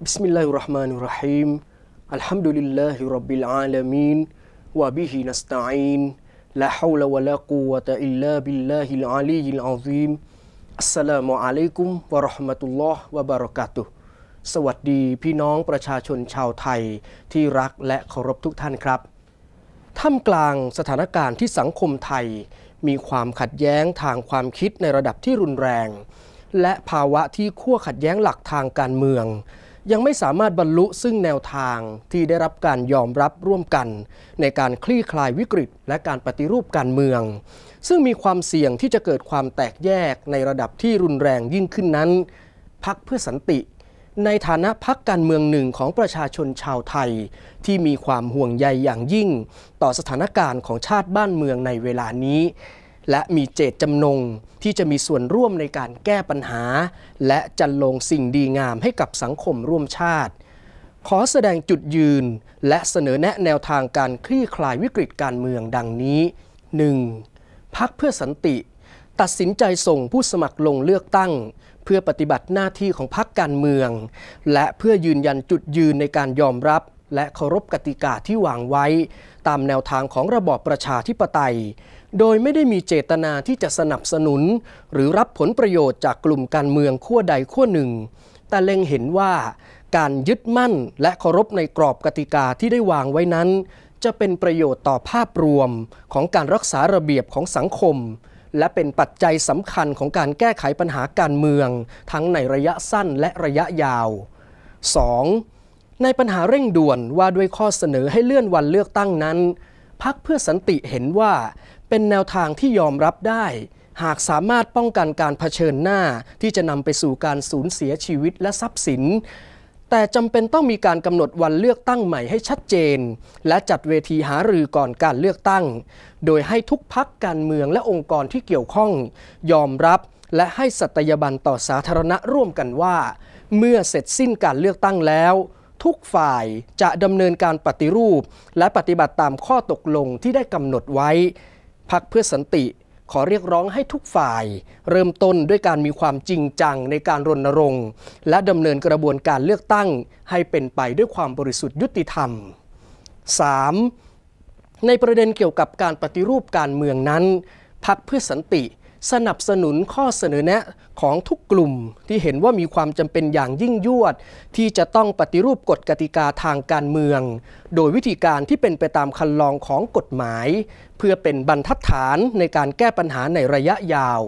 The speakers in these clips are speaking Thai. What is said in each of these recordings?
بسم الله الرحمن الرحيم الحمد لله رب العالمين وبه نستعين لا حول ولا قوة إلا بالله العلي العظيم السلام عليكم ورحمة الله وبركاته สวัสดีพี่น้องประชาชนชาวไทยที่รักและเคารพทุกท่านครับ ท่ามกลางสถานการณ์ที่สังคมไทย มีความขัดแย้งทางความคิดในระดับที่รุนแรง และภาวะที่ขั้วขัดแย้งหลักทางการเมือง ยังไม่สามารถบรรลุซึ่งแนวทางที่ได้รับการยอมรับร่วมกัน ในการคลี่คลายวิกฤต และการปฏิรูปการเมือง ซึ่งมีความเสี่ยงที่จะเกิดความแตกแยกในระดับที่รุนแรงยิ่งขึ้นนั้น พักเพื่อสันติ ในฐานะพักการเมืองหนึ่งของประชาชนชาวไทย ที่มีความห่วงใยอย่างยิ่ง ต่อสถานการณ์ของชาติบ้านเมืองในเวลานี้ และมีเจตจำนงที่จะมีส่วนร่วมในการแก้ปัญหา และจันลงสิ่งดีงามให้กับสังคมร่วมชาติ ขอแสดงจุดยืน และเสนอแนะแนวทางการคลี่คลายวิกฤตการเมืองดังนี้ 1. พักเพื่อสันติ ตัดสินใจส่งผู้สมัครลงเลือกตั้ง เพื่อปฏิบัติหน้าที่ของพักการเมือง และเพื่อยืนยันจุดยืนในการยอมรับ และเคารพกติกาที่วางไว้ ตามแนวทางของระบอบประชาธิปไตย โดยไม่ได้มีเจตนาที่จะสนับสนุน หรือรับผลประโยชน์จากกลุ่มการเมืองขั้วใดขั้วหนึ่ง แต่เล็งเห็นว่าการยึดมั่นและเคารพในกรอบกติกาที่ได้วางไว้นั้น จะเป็นประโยชน์ต่อภาพรวมของการรักษาระเบียบของสังคม และเป็นปัจจัยสำคัญของการแก้ไขปัญหาการเมือง ทั้งในระยะสั้นและระยะยาว 2. ในปัญหาเร่งด่วนว่าด้วยข้อเสนอให้เลื่อนวันเลือกตั้งนั้น พักเพื่อสันติเห็นว่าเป็นแนวทางที่ยอมรับได้ หากสามารถป้องกันการเผชิญหน้าที่จะนำไปสู่การสูญเสียชีวิตและทรัพย์สิน แต่จำเป็นต้องมีการกำหนดวันเลือกตั้งใหม่ให้ชัดเจน และจัดเวทีหารือก่อนการเลือกตั้ง โดยให้ทุกพักการเมืองและองค์กรที่เกี่ยวข้อง ยอมรับและให้สัตยาบันต่อสาธารณะร่วมกันว่า เมื่อเสร็จสิ้นการเลือกตั้งแล้ว ทุกฝ่ายจะดำเนินการปฏิรูป และปฏิบัติตามข้อตกลงที่ได้กำหนดไว้ พักเพื่อสันติขอเรียกร้องให้ทุกฝ่าย เริ่มต้นด้วยการมีความจริงจังในการรณรงค์ และดำเนินกระบวนการเลือกตั้ง ให้เป็นไปด้วยความบริสุทธิ์ยุติธรรม 3. ในประเด็นเกี่ยวกับการปฏิรูปการเมืองนั้น พักเพื่อสันติ สนับสนุนข้อเสนอแนะของทุกกลุ่มที่เห็นว่ามีความจำเป็นอย่างยิ่งยวด ที่จะต้องปฏิรูปกฎกติกาทางการเมือง โดยวิธีการที่เป็นไปตามคันลองของกฎหมาย เพื่อเป็นบรรทัดฐานในการแก้ปัญหาในระยะยาว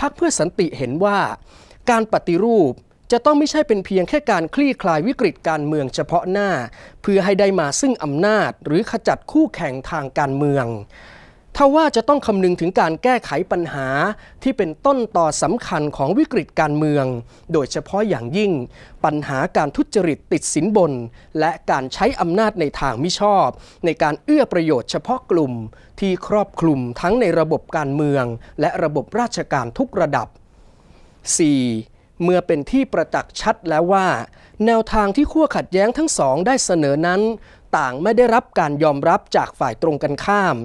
พักเพื่อสันติเห็นว่า การปฏิรูปจะต้องไม่ใช่เป็นเพียงแค่การคลี่คลายวิกฤตการเมืองเฉพาะหน้า เพื่อให้ได้มาซึ่งอำนาจหรือขจัดคู่แข่งทางการเมือง ทว่าจะต้องคำนึงถึงการแก้ไขปัญหาที่เป็นต้นต่อสำคัญของวิกฤตการเมือง โดยเฉพาะอย่างยิ่ง ปัญหาการทุจริตติดสินบน และการใช้อำนาจในทางมิชอบ ในการเอื้อประโยชน์เฉพาะกลุ่ม ที่ครอบคลุมทั้งในระบบการเมือง และระบบราชการทุกระดับ 4. เมื่อเป็นที่ประจักษ์ชัดแล้วว่า แนวทางที่ขั้วขัดแย้งทั้งสองได้เสนอนั้น ต่างไม่ได้รับการยอมรับจากฝ่ายตรงกันข้าม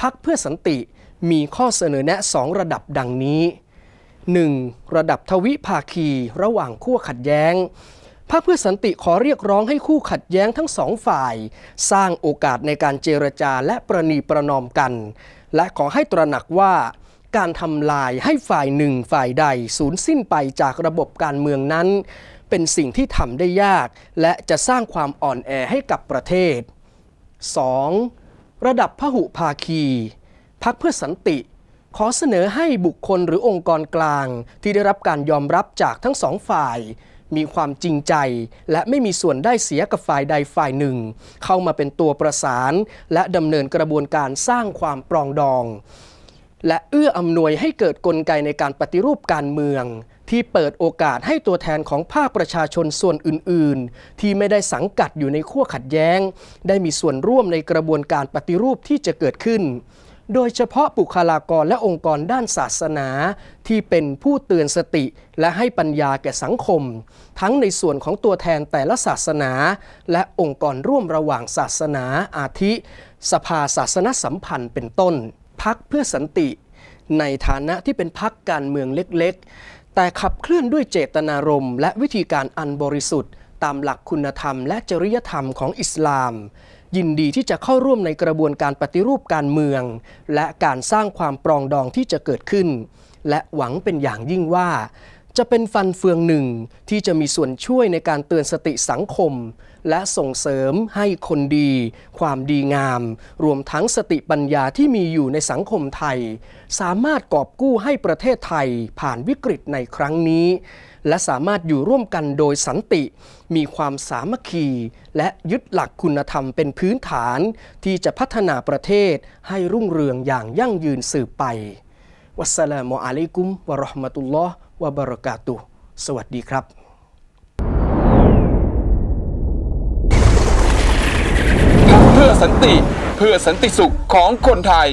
พักเพื่อสันติมีข้อเสนอแนะสองระดับดังนี้ 1. ระดับทวิภาคีระหว่างขั้วขัดแย้งพรรคเพื่อสันติขอเรียกร้องให้คู่ขัดแย้งทั้งสองฝ่าย สร้างโอกาสในการเจรจาและประนีประนอมกัน และขอให้ตระหนักว่า การทำลายให้ฝ่ายหนึ่งฝ่ายใดสูญสิ้นไปจากระบบการเมืองนั้น เป็นสิ่งที่ทำได้ยาก และจะสร้างความอ่อนแอให้กับประเทศ 2. ระดับพหุภาคี พักเพื่อสันติ ขอเสนอให้บุคคลหรือองค์กรกลาง ที่ได้รับการยอมรับจากทั้งสองฝ่าย มีความจริงใจ และไม่มีส่วนได้เสียกับฝ่ายใดฝ่ายหนึ่ง เข้ามาเป็นตัวประสาน และดำเนินกระบวนการสร้างความปรองดอง และเอื้ออำนวยให้เกิดกลไกในการปฏิรูปการเมือง ที่เปิดโอกาสให้ตัวแทนของภาคประชาชนส่วนอื่น ๆ ที่ไม่ได้สังกัดอยู่ในขั้วขัดแย้ง ได้มีส่วนร่วมในกระบวนการปฏิรูปที่จะเกิดขึ้น โดยเฉพาะบุคลากรและองค์กรด้านศาสนา ที่เป็นผู้เตือนสติและให้ปัญญาแก่สังคม ทั้งในส่วนของตัวแทนแต่ละศาสนา และองค์กรร่วมระหว่างศาสนาอาทิ สภาศาสนสัมพันธ์เป็นต้น พักเพื่อสันติในฐานะที่เป็นพักการเมืองเล็ก แต่ขับเคลื่อนด้วยเจตนารมณ์และวิธีการอันบริสุทธิ์ ตามหลักคุณธรรมและจริยธรรมของอิสลาม ยินดีที่จะเข้าร่วมในกระบวนการปฏิรูปการเมือง และการสร้างความปรองดองที่จะเกิดขึ้น และหวังเป็นอย่างยิ่งว่า จะเป็นฟันเฟืองหนึ่งที่จะมีส่วนช่วยในการเตือนสติสังคม และส่งเสริมให้คนดี ความดีงาม รวมทั้งสติปัญญาที่มีอยู่ในสังคมไทย สามารถกอบกู้ให้ประเทศไทยผ่านวิกฤตในครั้งนี้ และสามารถอยู่ร่วมกันโดยสันติ มีความสามัคคี และยึดหลักคุณธรรมเป็นพื้นฐาน ที่จะพัฒนาประเทศให้รุ่งเรืองอย่างยั่งยืนสืบไปวัสสลามุอะลัยกุมวะเราะห์มะตุลลอฮ์ วะบรากาตุสวัสดีครับเพื่อสันติ เพื่อสันติสุขของคนไทย